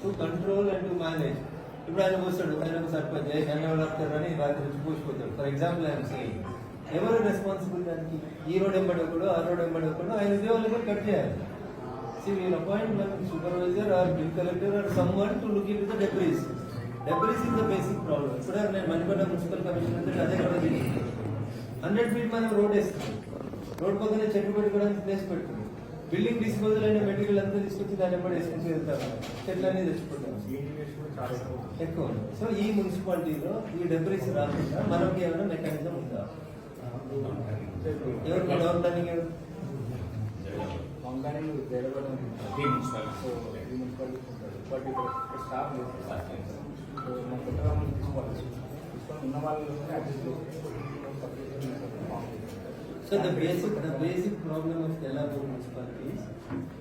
To control and to manage ఇప్పుడు ఆయన వస్తాడు ఆయన సర్పంచ్ ఏ నన్ను ఎవరు ఆపుతారు అని రాత్రి వచ్చి పూసిపోతాడు. ఫర్ ఎగ్జాంపుల్ ఆయన సేయింగ్ ఎవరు రెస్పాన్సిబుల్ దానికి? ఈ రోడ్ ఎంబడి ఒకడు ఆ రోడ్ ఎంబడి ఒకడు ఆయన ఉద్యోగాలు కట్ చేయాలి. See, we will appoint one supervisor or bill collector or someone to look into the debris. Debris is the basic problem. ఇప్పుడు నేను మణికొండ మున్సిపల్ కమిషనర్ అంటే అదే కూడా జరిగింది హండ్రెడ్ ఫీట్ మనం రోడ్ వేస్తున్నాం రోడ్ పక్కన చెట్టు పెట్టుకోవడానికి ప్లేస్ పెట్టుకున్నాం బిల్డింగ్ డిస్పోజల్ అయిన మెటీరియల్ అంతా తీసుకొచ్చి దాన్ని ఎప్పుడు వేసుకొని వెళ్తాము చెట్లన్నీ తెచ్చుకుంటాం. ఎక్కువ ఉంది. సో ఈ మున్సిపాలిటీలో ఈ డెబ్రిస్ రాకుండా మనకి ఏమైనా మెకానిజం ఉందా? ఎవరు down so municipality staff so ఉన్న వాళ్ళు adjust So the basic, the basic problem of Telangana municipality is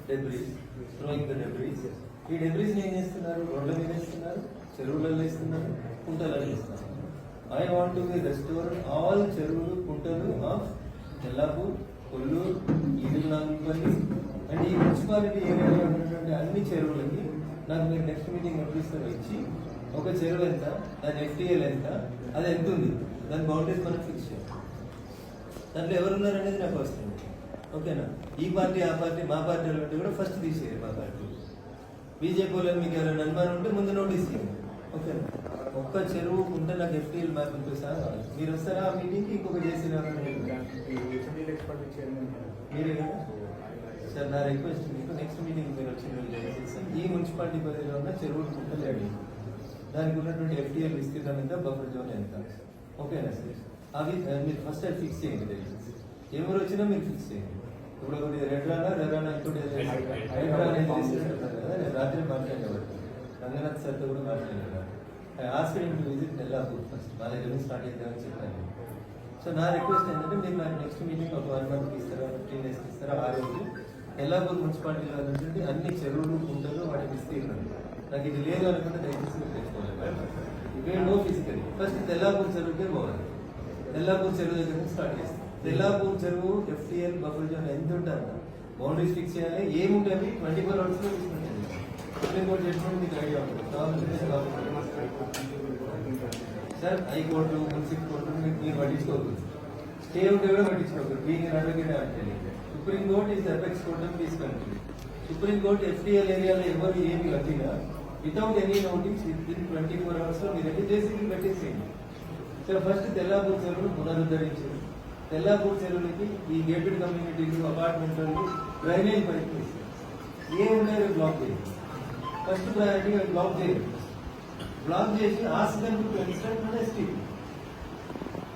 debris, throwing the debris. ఈ డెబ్రీస్ ఏం చేస్తున్నారు? రోడ్ల మీద ఇస్తున్నారు చెరువులలో వేస్తున్నారు కుంటలలో ఇస్తున్నారు I want to be restore all చెరువులు కుంటలు ఆఫ్ తెల్లాపూర్ కొల్లూరు ఈదులు అండ్ ఈ మున్సిపాలిటీ ఏరియాలో ఉన్నటువంటి అన్ని చెరువులకి నాకు మీరు నెక్స్ట్ మీటింగ్ ఎప్పుడు ఇచ్చి ఒక చెరువు ఎంత దాని ఎఫ్టీఎల్ ఎంత అది ఎంత ఉంది? దాని బౌండరీస్ మనం ఫిక్స్ చేయాలి దాంట్లో ఎవరున్నారు అనేది నాకు వస్తుంది ఓకేనా? ఈ పార్టీ ఆ పార్టీ మా పార్టీ వాళ్ళు ఉంటే కూడా ఫస్ట్ తీసేయాలి మా పార్టీ. బీజేపీ మీకు ఎవరైనా అనుమానం ఉంటే ముందు నోటీస్ చేయండి ఓకేనా? ఒక్క చెరువు ఉంటే నాకు ఎఫ్టీఎల్ మ్యాప్ ఉంటుంది సార్ మీరు వస్తారా ఆ మీటింగ్కి ఇంకొక చేసిన మీరే కదా? సార్ నా రిక్వెస్ట్ మీకు నెక్స్ట్ మీటింగ్ మీరు వచ్చి ఈ మున్సిపాలిటీ పరిధిలో ఉన్న చెరువులు కుంటలేడు దానికి ఉన్నటువంటి ఎఫ్టీఎల్ విస్తీర్ణం ఎంత? బఫర్ జోన్ ఎంత? ఓకేనా సార్? అవి మీరు ఫస్ట్ అది ఫిక్స్ చేయండి ఎవరు వచ్చినా మీరు ఫిక్స్ చేయండి. ఇప్పుడు ఒకటి రెడ్ రానా రెడ్ రానా ఇంకోటి. రెడ్ రానా ఏం కదా నేను రాత్రి మాట్లాడేవాడు రంగనాథ్ సార్తో కూడా asking to visit Nellapur first మా దగ్గర నుంచి స్టార్ట్ చేద్దామని చెప్పాను. సో నా రిక్వెస్ట్ ఏంటంటే మీరు నాకు నెక్స్ట్ మీటింగ్ ఒక వన్ మంత్ ఇస్తారా ఫిఫ్టీన్ డేస్ ఇస్తారా ఆ రోజు ఎల్లాపూర్ మున్సిపాలిటీలో ఉన్నటువంటి అన్ని చెరువులు కుంటలు వాటి విస్తీర్ణం నాకు ఇది లేదు అనుకుంటే దయచేసి మీరు తెచ్చుకోవాలి. ఇవే నో ఫిజికల్ ఫస్ట్ తెల్లాపూర్ చెరువుకే పోవాలి. తెల్లాపూర్ చెరువు దగ్గర నుంచి స్టార్ట్ చేస్తాం. తెల్లాపూర్ చెరువు ఎఫ్టీఎల్ బఫర్ జోన్ ఎంత ఉంటుందా బౌండరీస్ ఫిక్స్ చేయాలి. ఏముంటుంది? ట్వంటీ ఫోర్ అవర్స్లో తీసుకుంటుంది సుప్రీం కోర్టు జడ్జిమెంట్ మీకు ఐడియా ఉంటుంది కాబట్టి సార్ హైకోర్టు మున్సిపల్ కోర్టు మీరు మీరు పట్టించుకోకూడదు స్టే ఉంటే కూడా పట్టించుకోకూడదు బీయింగ్ అడ్వకేట్ అంటే supreme court is effects court of this country supreme court FTL ఏరియాలో ఎవరు ఏమి కట్టినా without any notice with in twenty four అవర్స్లో మీరు ఎన్ని జేసీబీ పెట్టేసేయండి. సార్ ఫస్ట్ తెల్లాపూర్ చెరువును పునరుద్ధరించారు. తెల్లాపూర్ చెరువులకి ఈ గేటెడ్ కమ్యూనిటీలు అపార్ట్మెంట్లు డ్రైనేజ్ పైప్ ఏ ఉన్నాయి బ్లాక్ చేయాలి ఫస్ట్ ప్రయారిటీ బ్లాక్ చేయాలి బ్లాక్ చేసి ఆస్కన్ టు కన్స్ట్రక్ట్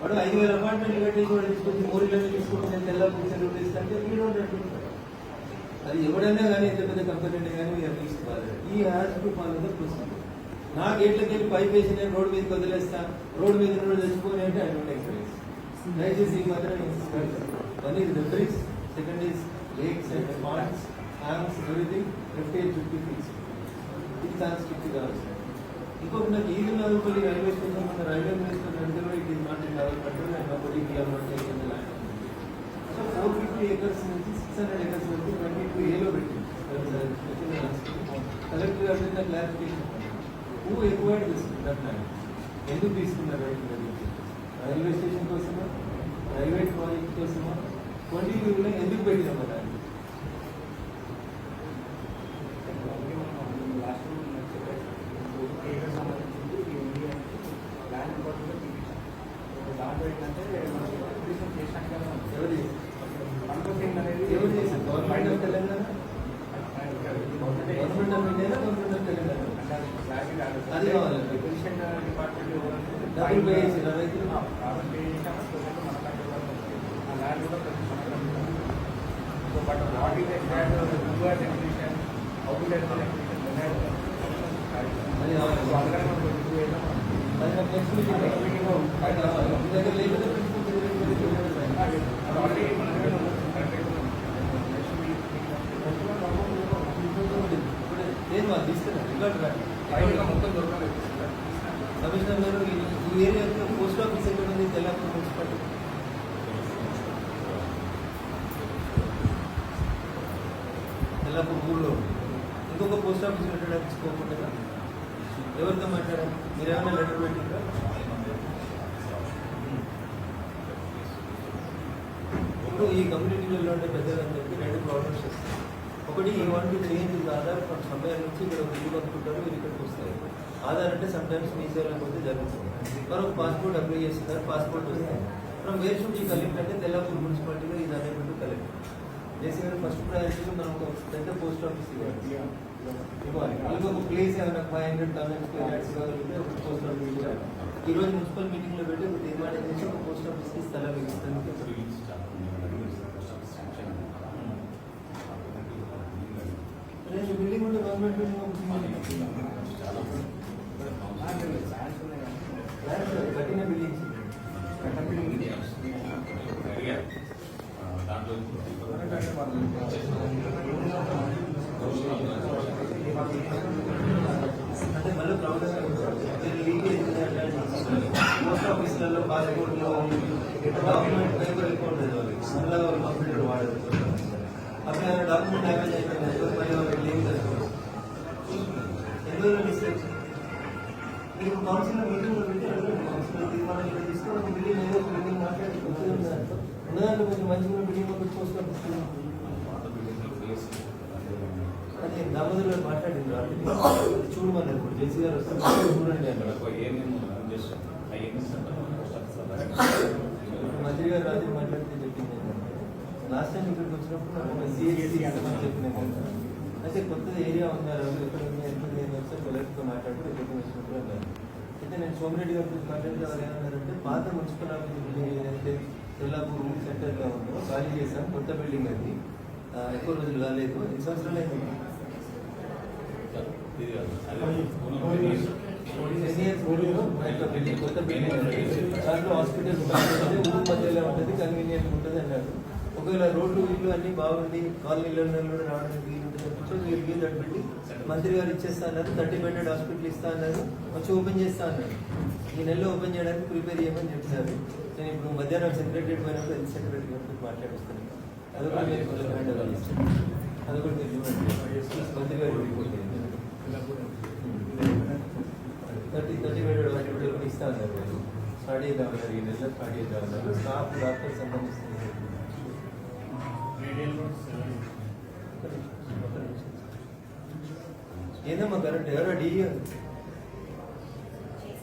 వాడు ఐదు వేల అపార్ట్మెంట్లు కట్టేసి వాడు తీసుకొచ్చి మూడు తీసుకుంటే తెల్లాపూర్ చెరువు తీసుకుంటే వీడు అది ఎవడైనా కానీ ఎంత పెద్ద కంపెనీ అయినా కానీ వీఆర్ తీసుకోవాలి ఈ హాస్పిటల్ పాలన ప్రస్తుతం. నా గేట్లకి వెళ్ళి పైప్ వేసి నేను రోడ్డు మీద వదిలేస్తా. రోడ్డు మీద నుండి తెచ్చుకొని అంటే ఐ డోంట్ ఎంకరేజ్ దయచేసి ఈ మాత్రం one is debris second is lakes and ponds hangs everything fifty fifty feets ఇది చాలా ఫిఫ్టీ కావాలి సార్ ఇంకొకటి నాకు ఈదు నదుపల్లి రైల్వే స్టేషన్ మన రైల్వే మినిస్టర్ నడితే కూడా it is not in development and nobody kilometer land so four fifty acres నుంచి సిక్స్ హండ్రెడ్ ఏకర్స్ వరకు ట్వంటీ టూ ఏలో పెట్టింది. కలెక్టర్ గారు మీద clarification who acquired this that land ఎందుకు తీసుకున్నారు రైతు రైల్వే స్టేషన్ కోసమా? ప్రైవేట్ ప్రాజెక్ట్ కోసమా? ట్వంటీ ఎందుకు పెట్టినాం ల్యాండ్ డబ్బులు పే చేసిన రైతులు కాబట్టి ఆ ల్యాండ్ కూడా ప్రతి సంవత్సరం so but what is exact required education how to let అది కావాలి. సో అందుకని మనం రివ్యూ చేద్దాం అది నాకు నెక్స్ట్ మీటింగ్ అది కావాలి. మీ దగ్గర లేకపోతే ప్రిన్సిపల్ దగ్గరికి వెళ్ళి చూడండి. అది ఆల్రెడీ మనమే కరెక్ట్ ఇప్పుడు ఏం వాళ్ళు తీసుకున్నారు రికార్డు రాండి ఫైనల్గా మొత్తం దొరకలేదు కమిషనర్ గారు ఈ- ఈ ఏరియా పోస్ట్ ఆఫీస్ ఎక్కడ ఉంది? తెలంగాణ మున్సిపాలిటీ తెల్లపూర్ ఊళ్ళో ఇంకొక పోస్ట్ ఆఫీస్ పెట్టడానికి స్కోప్ ఉంటుందా? ఎవరితో మాట్లాడారు? మీరు ఏమైనా లెటర్ పెట్టిందా ఇప్పుడు ఈ కమ్యూనిటీలలో ఉండే పెద్దలందరికీ రెండు ప్రాబ్లమ్స్ వస్తాయి. ఒకటి ఈ వన్ చేంజ్ ఆధార్ ఫ్రమ్ సమయం నుంచి ఇక్కడ ఒక ఇల్లు అనుకుంటారు మీరు ఇక్కడికి వస్తారు. ఆధార్ అంటే సమ్ టైమ్స్ మీ సేవలో పోతే జరుగుతుంది మనం పాస్పోర్ట్ అప్లై చేస్తున్నారు పాస్పోర్ట్ వస్తుంది మనం వేర్ షుడ్ ఈ కలెక్ట్ అంటే తెల్లపూర్ మున్సిపాలిటీలో ఇది అనేబుల్ టు కలెక్ట్ జేసీ గారు ఫస్ట్ ప్రయారిటీలో మనం ఒక పెద్ద పోస్ట్ ఆఫీస్ ఇవ్వాలి ఇవ్వాలి అలాగే ఒక ప్లేస్ ఏమైనా five hundred thousand square yards కావాలంటే ఒక పోస్ట్ ఆఫీస్ ఇవ్వాలి ఈ రోజు మున్సిపల్ మీటింగ్లో పెట్టి ఒక తీర్మానం చేసి ఒక పోస్ట్ ఆఫీస్కి స్థలం ఇస్తుంది రేపు బిల్డింగ్ ఉంటే గవర్నమెంట్ బిల్డింగ్ ఆఫీసులలో పాస్పోర్ట్లో డాక్యుమెంట్ పేపర్ ఎక్కువ ఉంటుంది వాళ్ళకి. వాళ్ళు కంప్యూటర్ వాడరు అప్పుడు డాక్యుమెంట్ డ్యామేజ్ అయిపోయింది. మరి వాళ్ళకి లీవ్ చేసుకోవాలి ఎందుకు మిస్టేక్? మీరు కౌన్సిలర్ మీటింగ్ పెట్టి అడగండి. కౌన్సిలర్ తీర్మానం ఇక్కడ తీసుకోవడం బిల్డింగ్ ఏదో బిల్డింగ్ మాట్లాడి కొంచెం మంచిగా బిల్డింగ్ ఒకటి పోస్ట్ అదే దామోదర్ గారు మాట్లాడింది చూడమన్నారు. ఇప్పుడు జేసీ గారు వస్తారు. చూడండి. మంత్రి గారు మాట్లాడితే చెప్పింది లాస్ట్ టైం ఇక్కడికి వచ్చినప్పుడు నాకు సిఎస్సి అంతమంది చెప్పిన అయితే కొత్త ఏరియా ఉన్నారు ఎక్కడ ఉంది అని ఒకసారి కలెక్టర్తో మాట్లాడి ఎక్కడికి వచ్చినప్పుడు అన్నారు అయితే నేను సోమిరెడ్డి గారి గురించి మాట్లాడితే వాళ్ళు ఏమన్నారంటే పాత మున్సిపల్ ఆఫీస్ బిల్డింగ్ ఏదైతే తెల్లాపూర్ సెంటర్లో ఉందో ఖాళీ చేశాం కొత్త బిల్డింగ్ అది ఎక్కువ రోజులు కాలేదు ఎన్ని సంవత్సరాలు అయింది కొత్త బిల్డింగ్ దాంట్లో హాస్పిటల్ ఉంటుంది ఊరు మధ్యలో ఉంటుంది కన్వీనియంట్ ఉంటుంది అన్నారు ఒకవేళ రోడ్లు ఇల్లు అన్ని బాగుంది కాలనీలో కూడా రావడానికి వీలు మీరు వీలు దట్ పెట్టి మంత్రి గారు ఇచ్చేస్తా అన్నారు థర్టీ బెడెడ్ హాస్పిటల్ ఇస్తా అన్నారు వచ్చి ఓపెన్ చేస్తా అన్నారు. ఈ నెలలో ఓపెన్ చేయడానికి ప్రిపేర్ చేయమని చెప్పినారు నేను ఇప్పుడు మధ్యాహ్నం సెక్రటరీ పోయినప్పుడు హెల్త్ సెక్రటరీ గారితో మాట్లాడుస్తాను. అది కూడా మీరు కొంచెం హ్యాండ్ అది కూడా మీరు మంత్రి గారు థర్టీ థర్టీ హాస్పిటల్ కూడా ఇస్తా ఉన్నారు వాళ్ళు. స్టార్ట్ చేద్దాం అన్నారు ఈ నెలలో స్టార్ట్ చేద్దాం అన్నారు స్టాఫ్ డాక్టర్ సంబంధించిన ఏదమ్మా కరెంట్ ఎవరో డీ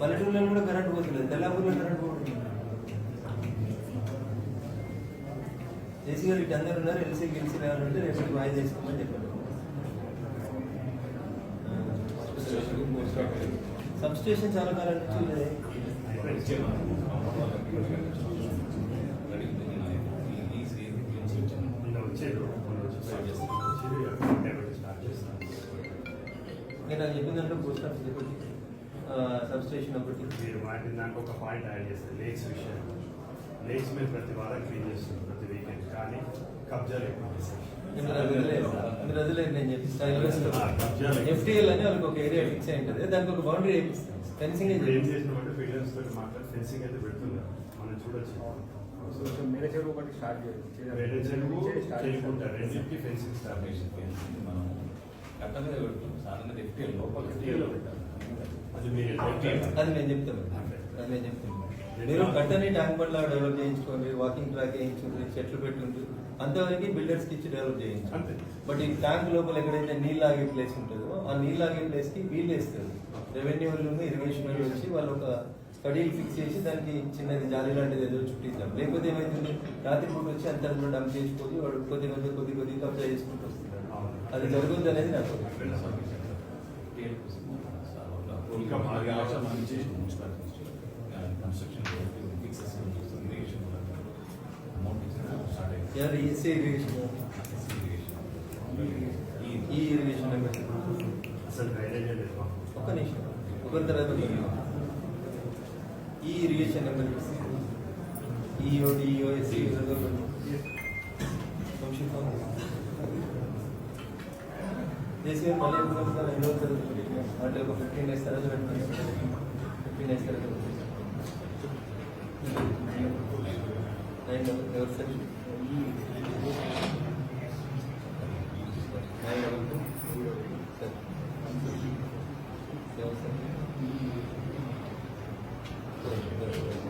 పల్లెటూరులో కూడా కరెంట్ పోతుంది తెల్లాపూర్లో కరెంట్ పోతుంది. జేసీ గారు ఇటు అందరు ఉన్నారు. ఎల్సీ గెలిచి రావాలంటే రేపటి వాయిదా చేసుకోమని చెప్పారు. సబ్ స్టేషన్ చాలా కాలం నుంచి ఉన్నది. నేను నాకు చెప్పిన దాంట్లో పోస్ట్ ఆఫీస్ ఒకటి సబ్ స్టేషన్ ఒకటి మీరు మాట్లాడిన దాంట్లో ఒక పాయింట్ యాడ్ చేస్తారు లేక్స్ విషయం లేక్స్ మీద ప్రతి వారం క్లీన్ చేస్తారు ప్రతి వీకెండ్ కానీ కబ్జాలు ఎక్కువ చేస్తారు. మీరు మీరు వదిలేరు నేను. చెప్పి ఎఫ్టీఎల్ అని వాళ్ళకి ఒక ఏరియా ఫిక్స్ అయి ఉంటుంది. దానికి ఒక బౌండరీ వేపిస్తాం ఫెన్సింగ్ ఏం చేసినామంటే తోటి మాట్లాడి ఫెన్సింగ్ అయితే పెడుతున్నారు. మనం చూడొచ్చు. సో మేరే చెరువు ఒకటి స్టార్ట్ చేయాలి. వేరే చెరువు చేయకుంటారు రెండింటికి ఫెన్సింగ్ స్టార్ట్ చేసి FTL లో పెట్టాలి. అది మీరు అది నేను చెప్తాను. అది నేను చెప్తాను. మీరు కట్టని ట్యాంక్ బండ్లా డెవలప్ చేయించుకోండి వాకింగ్ ట్రాక్ వేయించుకోండి చెట్లు పెట్టుండ్రి అంతవరకు బిల్డర్స్కి ఇచ్చి డెవలప్ చేయించు. అంతే. బట్ ఈ ట్యాంక్ లోపల ఎక్కడైతే నీళ్ళు ఆగే ప్లేస్ ఉంటుందో ఆ నీళ్ళు ఆగే ప్లేస్కి వీలు వేస్తారు. రెవెన్యూ వాళ్ళు ఇరిగేషన్ వాళ్ళు వచ్చి వాళ్ళు ఒక స్టడీలు ఫిక్స్ చేసి దానికి చిన్నది జాలి లాంటిది ఏదో చుట్టిద్దాం. లేకపోతే ఏమైతుంది? రాత్రి పూట వచ్చి అంతా కూడా డంప్ చేసుకోవాలి వాడు కొద్ది కొద్ది కొద్ది కొద్ది కబ్జా చేసుకుంటూ వస్తున్నాడు అది జరుగుద్ది అనేది నాకు ఇంకా బాగా అవసరం మంచి ఎవరు ఈసీ ఇరిగేషన్ ఈ ఇరిగేషన్ నెంబర్ అసలు డ్రైనేజ్ లేదు మాకు. ఒక్క నిమిషం. ఒకరి తర్వాత ఒకరు. ఈ irrigation number EO DO SC JC గారు మళ్ళీ ఎప్పుడు వస్తారు ఎన్ని రోజులు అంటే ఒక ఫిఫ్టీన్ డేస్ తర్వాత పెట్టండి ఫిఫ్టీన్ డేస్ తర్వాత నైన్ ఎవరు sir nine double two sir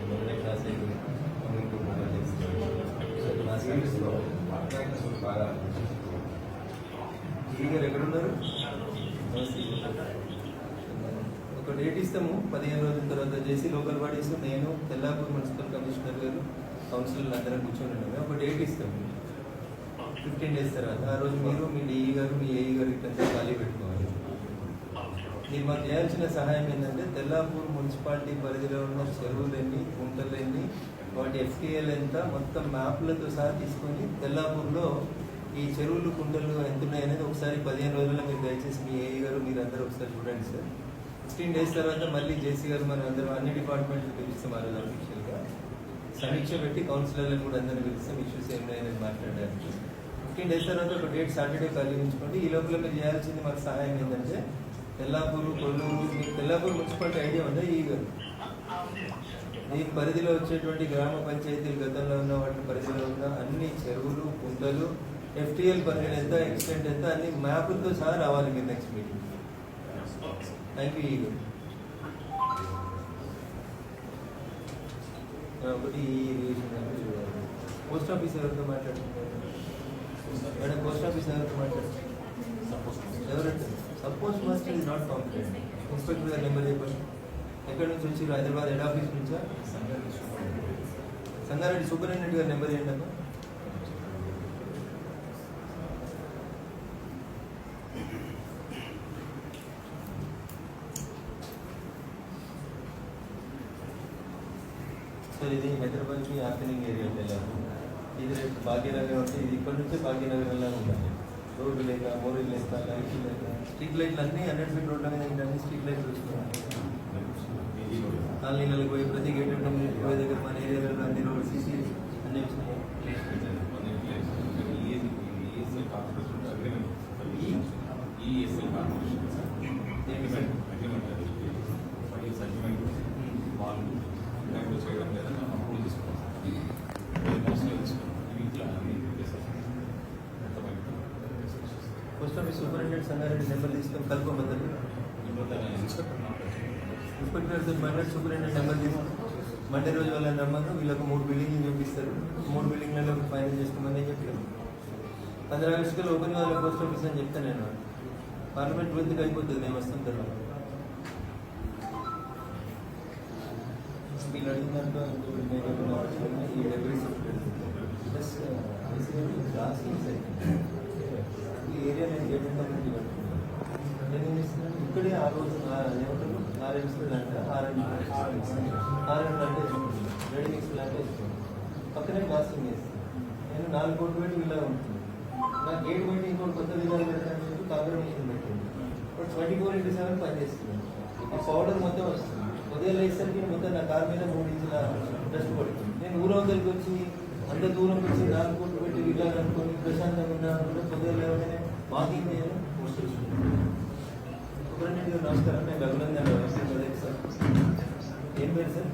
మొదలై క్లాస్ అయింది కమ్యూనిటీ మొబైల్ ఈ గారు ఎక్కడున్నారు ఒక డేట్ ఇస్తాము పదిహేను రోజుల తర్వాత చేసి లోకల్ బాడీస్ నేను తెల్లాపూర్ మున్సిపల్ కమిషనర్ గారు కౌన్సిల్ అందరం కూర్చొని ఉన్నాము ఒక డేట్ ఇస్తాము ఫిఫ్టీన్ డేస్ తర్వాత. ఆ రోజు మీరు మీ డిఈ గారు మీ ఏఈ గారు ఇట్లంతా ఖాళీ పెట్టుకోవాలి. మీరు మాకు చేయాల్సిన సహాయం ఏంటంటే తెల్లాపూర్ మున్సిపాలిటీ పరిధిలో ఉన్న చెరువులన్నీ గుంటలన్నీ వాటి ఎఫ్టీఎల్ ఎంత మొత్తం మ్యాప్లతో సహా తీసుకొని తెల్లాపూర్లో ఈ చెరువులు కుంటలు ఎంత ఉన్నాయి అనేది ఒకసారి పదిహేను రోజుల్లో మీరు దయచేసి మీ ఏఈ గారు మీరు అందరూ ఒకసారి చూడండి సార్. ఫిఫ్టీన్ డేస్ తర్వాత మళ్ళీ జేసీ గారు మనం అందరం అన్ని డిపార్ట్మెంట్లు పిలుస్తాం ఆ రోజు సమీక్ష పెట్టి కౌన్సిలర్లను కూడా అందరిని పిలుస్తాం ఇష్యూస్ ఏమైనా మాట్లాడడానికి ఫిఫ్టీన్ డేస్ తర్వాత ఒక డేట్ సాటర్డే పరిగణించుకోండి. ఈ లోపల మీరు చేయాల్సింది మాకు సహాయం ఏంటంటే తెల్లాపూరు కొల్లూరు మీకు తెల్లాపూరు మున్సిపాలిటీ ఐడియా ఉందా? ఈ ఈ పరిధిలో వచ్చేటువంటి గ్రామ పంచాయతీలు గతంలో ఉన్న వాటి పరిధిలో ఉన్న అన్ని చెరువులు కుంటలు ఎఫ్టీఎల్ పరిధిలో ఎంత ఎక్స్టెంట్ ఎంత అన్ని మ్యాపులతో సహా రావాలి మీరు నెక్స్ట్ మీటింగ్ థ్యాంక్ యూ ఈ గారు ఒకటి ఈ రిలేషన్ చూడాలి. పోస్ట్ ఆఫీస్ ఎవరితో మాట్లాడుతున్నారు మేడం పోస్ట్ ఆఫీస్ ఎవరితో మాట్లాడుతున్నారు ఎవరంటే? Suppose master is not competent inspector గారి నెంబర్ చెప్పండి. ఎక్కడి నుంచి వచ్చి హైదరాబాద్ హెడ్ ఆఫీస్ నుంచా? సంగారెడ్డి సూపరింటెండెంట్ గారి నెంబర్ ఏంటమ్మా సార్ ఇది హైదరాబాద్కి హ్యాపెనింగ్ ఏరియా వెళ్ళాము ఇది రేపు భాగ్యనగర్ అంటే ఇది ఇక్కడ నుంచే భాగ్యనగర్ వెళ్ళాలి ఉండాలి రోడ్డు లేక మోరీలు లేక లైట్లు లేక స్ట్రీట్ లైట్లు అన్నీ హండ్రెడ్ ఫీట్ రోడ్ల మీద ఏంటంటే స్ట్రీట్ లైట్లు వస్తున్నాయి నాలుగు నెలలకు పోయి ప్రతి గేట్ పోయే దగ్గర మన ఏరియాలో అన్ని రోడ్లు సీసీ అన్నీ వచ్చినాయి ఏమి sir? Post office superintendent Sangareddy number తీసుకొని కలుపుకోమంటారు. ఇన్స్పెక్టర్ గారితో మాట్లాడి సూపరింటెండెంట్ నెంబర్ తీసుకొని మండే రోజు వాళ్ళని రమ్మను వీళ్ళకు మూడు బిల్డింగ్లు చూపిస్తారు. మూడు బిల్డింగ్లలో ఫైనల్ చేసుకోమని చెప్పారు పంద్రహ ఆగస్టులో ఓపెన్ వాళ్ళ పోస్ట్ ఆఫీస్ అని చెప్తాను నేను. పార్లమెంట్ వృద్ధికి అయిపోతుంది మేము వస్తాం తర్వాత. వీళ్ళు అడిగిన దాంట్లో ఇంకొకటి నేను ఏమన్నా ఈ డెబ్రీస్. ప్లస్ క్లాస్ ఈ ఏరియా నేను గేట్ కమ్యూనిటీ కట్టుకున్నాను నేను ఏం చేస్తున్నాను ఇక్కడే ఆ రోజు ఆ- ఏమంటారు? Orange plant orange orange plant వేసుకుంటున్నాను రెడీ మిక్స్ ప్లాంట్ వేసుకున్నాను పక్కనే క్లాసింగ్ చేస్తాను నేను నాలుగు కోట్లు పెట్టి ఇలా ఉంటుంది నా గేట్ పెట్టి ఇంకోటి కొత్త విధాలు పెడతాను చెప్పి కాంగ్రెస్ మిషన్ పెట్టింది. ట్వంటీ ఫోర్ ఇంటూ సెవెన్ పనిచేస్తున్నాను ఆ పౌడర్ మొత్తం వస్తుంది. ఉదయం లేసరికి మొత్తం నా కార్ మీద మూడు ఇంచుల డస్ట్ పడుతుంది. నేను ఊరవతలకి వచ్చి అంత దూరం వచ్చి నాలుగు కోట్లు పెట్టి విల్లా అనుకొని ప్రశాంతంగా ఉన్నా అనుకుంటే పొద్దున్న లేవగానే వాకింగ్ చేయను సూపరింటెండెంట్ గారు నమస్కారం. నేను రఘునందన్ ఏం పేరు సార్?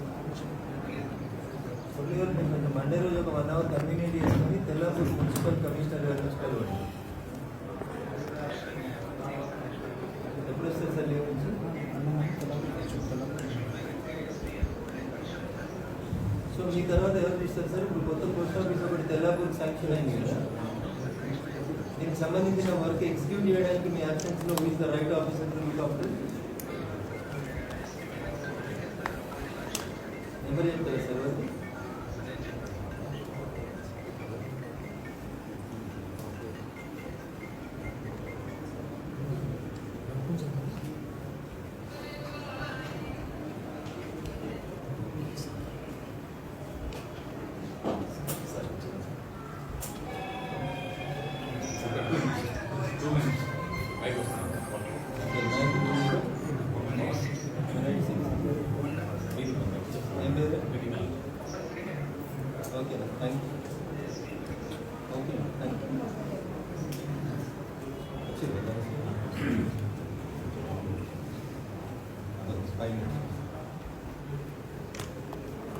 ఫుల్ గారు నేను కొంచెం మండే రోజు ఒక వన్ అవర్ కన్వీనియంట్ చేసుకుని తెల్లాపూర్ మున్సిపల్ కమిషనర్ గారు నుంచి కలవండి ఎప్పుడు వస్తారు సార్ లీవ్ నుంచి? సో మీ తర్వాత ఎవరు తీస్తారు సార్? ఇప్పుడు కొత్త పోస్ట్ ఆఫీస్ ఒకటి తెల్లాపూర్ శాంక్షన్ అయింది కదా. దీనికి సంబంధించిన వర్క్ ఎగ్జిక్యూట్ చేయడానికి మీ అబ్సెన్స్లో is the right officer to look after number చెప్తారా సార్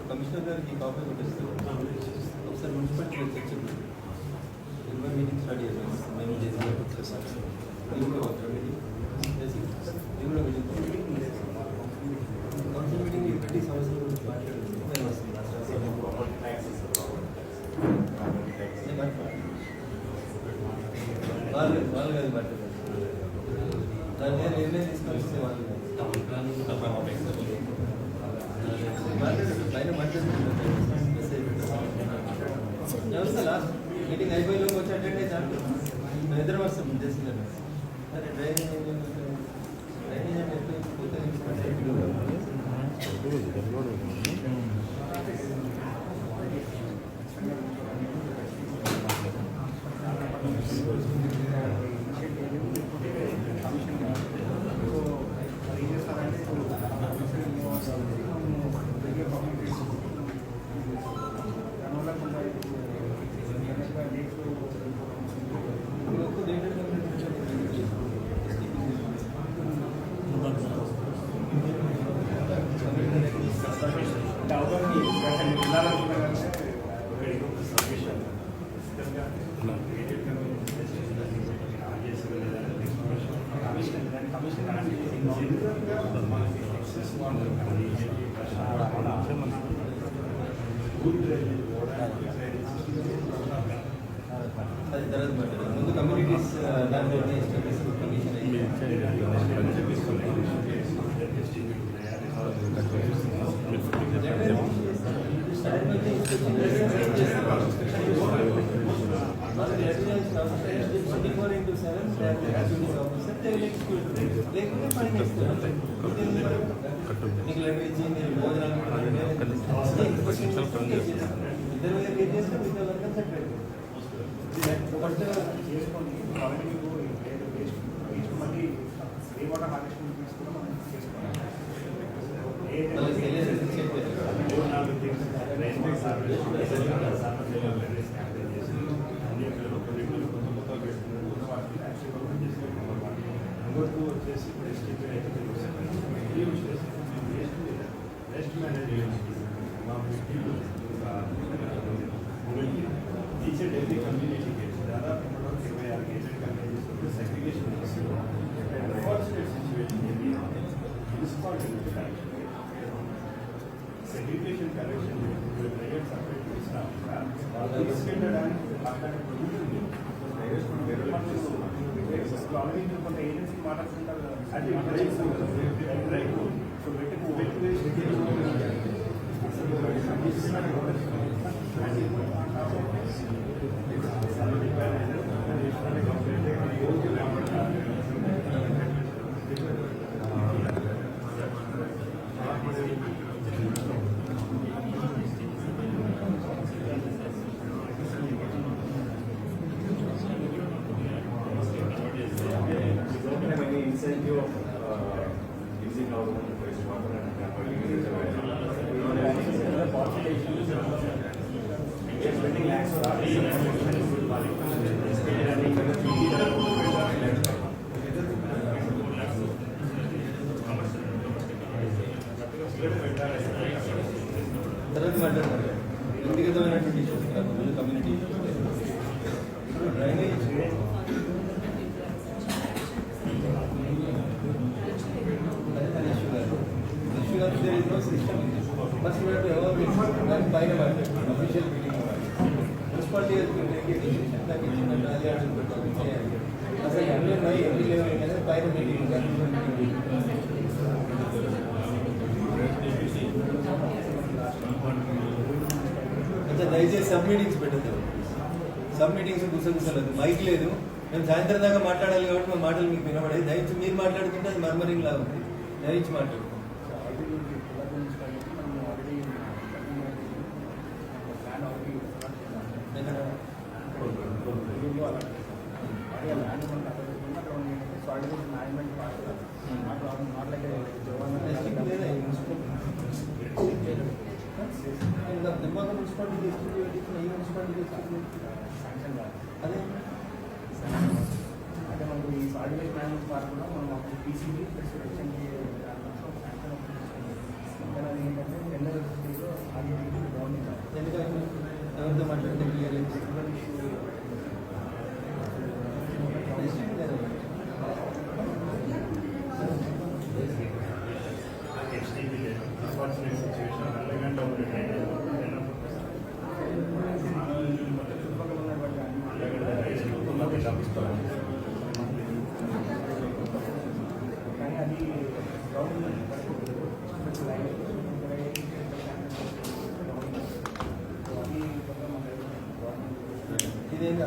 కమిషనర్ గారికి కాపీ కొట్టిస్తారు ఒకసారి మున్సిపాలిటీ చర్చ ఇరవై మీటింగ్ స్టార్ట్ మేము తర్వాత మాట్లాడారు ఇద్దరు వేరు చేస్తే మిగతా వాళ్ళందరూ separate Dios con using our own wastewater and converting it into biodiesel. We are spending lakhs of dollars. దయచేసి సబ్ మీటింగ్స్ పెట్టద్దు. సబ్ మీటింగ్స్ గుసగుసలేదు మైక్ లేదు. మేము సాయంత్రం దాకా మాట్లాడాలి కాబట్టి మా మాటలు మీకు వినబడే దయచేసి మీరు మాట్లాడుతుంటే అది మర్మరింగ్ లాగా ఉంది దయచేసి మాట్లాడు.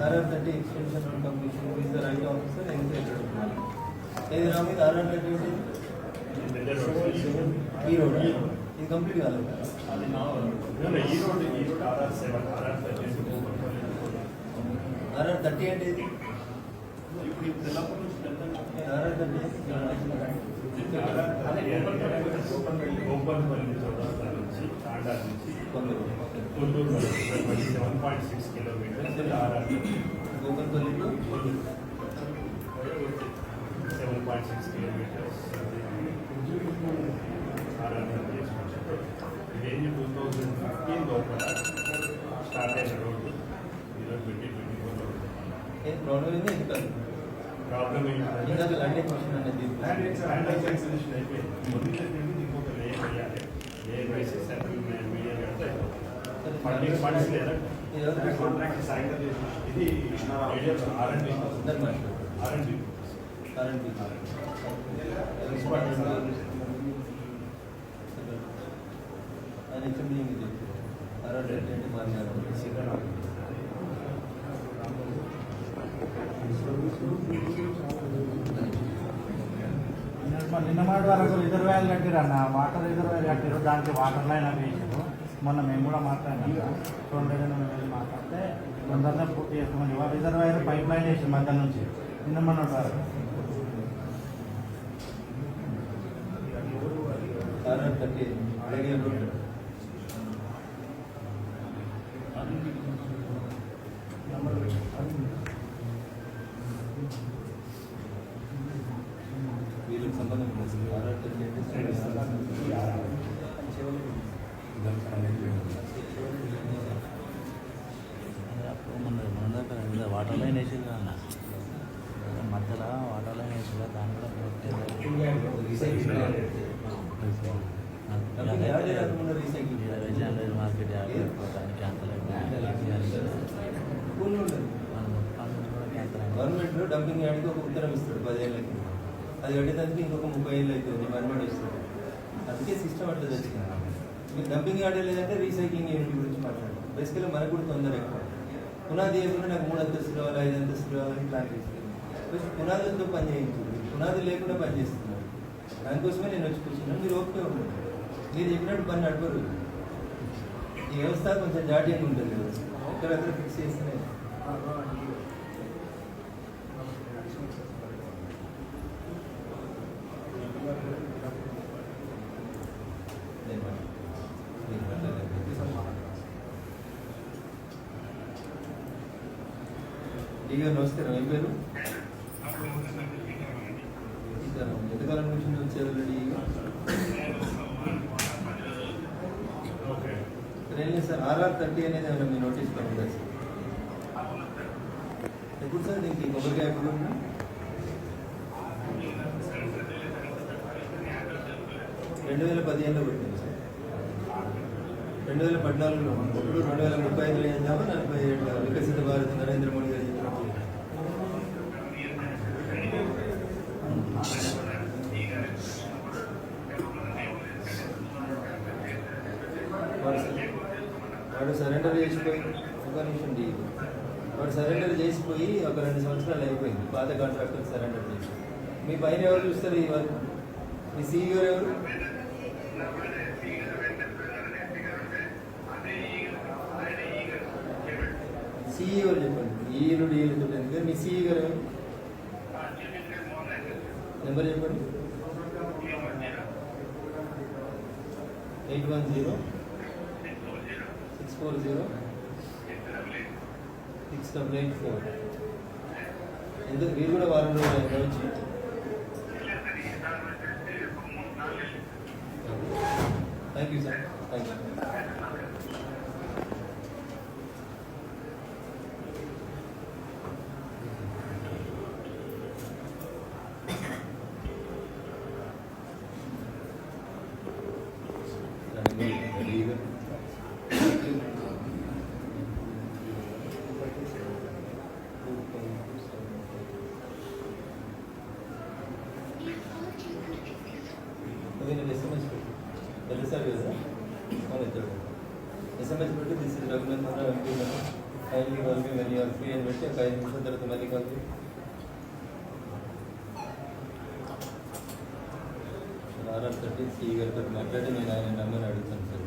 RR thirty extension completion is the right officer ఏది నా మీద ఆర్ఆర్ థర్టీ ఉంటుంది ఈ రోడ్ ఇది కంప్లీట్ కాలేదు అది నా ఈ రోడ్ ఈ road RR seven RR thirty RR thirty అంటే ఇది ఇప్పుడు ఈ తెల్లపూర్ నుంచి పెద్ద ఆర్ఆర్ థర్టీ గోపల్పల్లి చౌరస్తా నుంచి తాండా నుంచి కొందరు గుంటూరు వరకు seven point six kilometers RR Gokalpalli to seven point six kilometers RR ఇదేంటి టూ థౌజండ్ ఫిఫ్టీన్ లోపల స్టార్ట్ అయిన రోడ్డు ఈరోజు ట్వంటీ ట్వంటీ ఫోర్ రోడ్డు ఏం ప్రాబ్లం ఏంది ఇది కాదు ప్రాబ్లం ఏంటంటే ఇందాక ల్యాండ్ ఎక్విజిషన్ అనేది ల్యాండ్ ల్యాండ్ ఎక్విజిషన్ అయిపోయింది మొదటి నుండి ఇంకొక లేయర్ వేయాలి లేయర్ వేసి సెంట్రల్ మీడియా కడితే ఫండింగ్ ఫండ్స్ లేదా ఇది ఎవరు కాంట్రాక్ట్ సైన్ ఇది ఆర్ఎండి అందరు మాట్లాడు ఆర్ఎండి కరెంట్ ఆయన హెచ్ఎండి ఇది ఆర్ఆర్ థర్టీ అంటే మాట్లాడారు నిన్న- నిన్న మాట వరకు రిజర్వాయర్ కట్టిరు అన్న. వాటర్ రిజర్వాయర్ కట్టిరు దానికి వాటర్ లైన్ అని వేసారు మొన్న మేము కూడా మాట్లాడినాం. రెండు చూడండి మేము వెళ్ళి మాట్లాడితే తొందరనే పూర్తి చేస్తామని రిజర్వాయర్ పైప్ లైన్ చేసి మధ్య నుంచి. నిన్న మొన్న సార్. ఆర్ఆర్ థర్టీ అలాగే రోడ్ వీళ్ళకి సంబంధం లేదు ఆర్ఆర్ థర్టీ అంటే అప్పుడు మన మన దగ్గర మీద వాటర్ లైన్ వేసింది అన్న మధ్యలో వాటర్ లైన్ వేసి దాని కూడా కంపెనీ యాడ్ చేయకుండా రీసైకిల్ మార్కెట్ గవర్నమెంట్ డంపింగ్ యార్డ్కి ఒక ఉత్తరం ఇస్తాడు పదేళ్ళకి. అది కట్టేదానికి ఇంకొక ముప్పై ఏళ్ళు అవుతుంది పర్మిట్ ఇస్తాడు. అందుకే సిస్టమ్ అట్లా తెచ్చింది మీకు డంపింగ్ యార్డ్ లేదంటే రీసైక్లింగ్ యూనిట్ గురించి మాట్లాడడం. బేసికల్లీ మనకు కూడా తొందర ఎక్కువ. పునాది వేయకుండా నాకు మూడు అంతస్తులు కావాలి ఐదు అంతస్తులు కావాలని ప్లాన్ చేస్తుంది ఫస్ట్ పునాదులతో పని చేయించుకుంది పునాదులు లేకుండా పని చేస్తున్నారు. దానికోసమే నేను వచ్చి కూర్చున్నాను. మీరు ఓకే ఉండండి మీరు చెప్పినట్టు పని నడపరు. ఈ వ్యవస్థ కొంచెం జాడ్యంగా ఉంటుంది వ్యవస్థ ఫిక్స్ చేస్తేనే. నేను నమస్కారం. ఏం పేరు సీతారాం. ఎంతకాలం నుంచి వచ్చారు డీ గారు ఓకే ఇక్కడ ఏం లేదు సార్ ఆర్ఆర్ థర్టీ అనేది ఏమైనా మీ నోటీస్ పడిందా సార్ ఎప్పుడు సార్ దీనికి కొబ్బరికాయ ఎప్పుడు ఉంది? రెండు వేల పదిహేనులో పెట్టింది సార్ రెండు వేల పద్నాలుగులో ఇప్పుడు రెండు వేల ముప్పై ఐదులో చేద్దామా నలభై ఏడులో వికసిత భారత్ నరేంద్ర మోడీ గారు చెప్పినప్పుడు వాడు సరె- వాడు సరెండర్ చేసిపోయి ఒక నిమిషం డీ వాడు సరెండర్ చేసిపోయి ఒక రెండు సంవత్సరాలు అయిపోయింది. పాత కాంట్రాక్టర్ సరెండర్ చేసి. మీ పైన ఎవరు చూస్తారు ఈ వర్క్? మీ సీఈఓ ఎవరు? సీఈఓ చెప్పండి. ఈలు డీలు చెప్పండి మీ సీఈ గారు ఎవరు? నెంబర్ చెప్పండి. Eight one zero. Four zero six double eight four ఎందుకు వీరు కూడా వారం రోజులు అయినా వచ్చి thank you sir thank you Thank you. పెట్టి ఒక ఐదు నిమిషాల తర్వాత మళ్ళీ కాల్ చేయి ఆర్ఆర్ థర్టీ సిఈ గారితో మాట్లాడి నేను ఆయన నెంబర్ అడుగుతాను సార్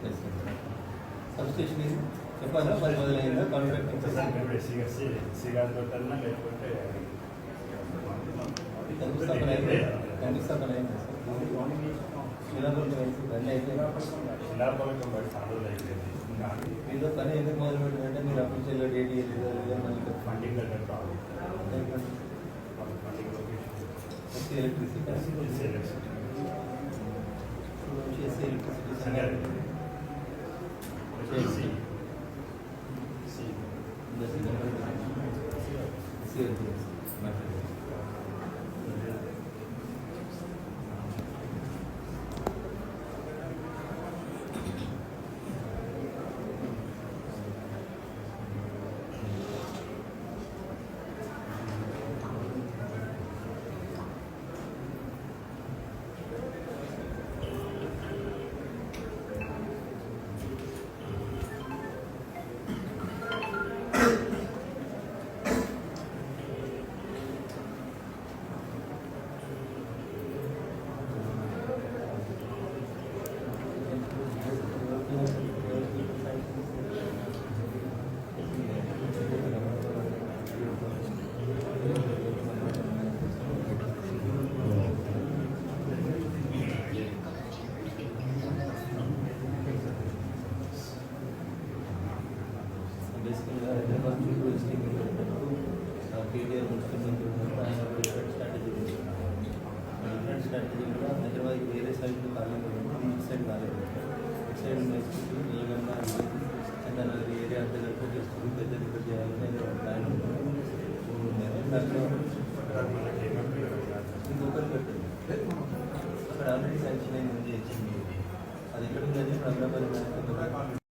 చేస్తాను సార్ సబ్స్టేషన్ చెప్పాలా పది మొదలైందా లేకపోతే శంకుస్థాపన అయింది సార్ అన్నీ అయిపోయింది మీతో పని ఎందుకు మొదలు పెట్టినంటే మీరు అఫీషియల్గా డేట్ ఇవ్వలేదు మళ్ళీ ఫండింగ్ దగ్గర problem funding location electricity electricity చేసి ఎలక్ట్రిసిటీ సంగారెడ్డి చేసి సి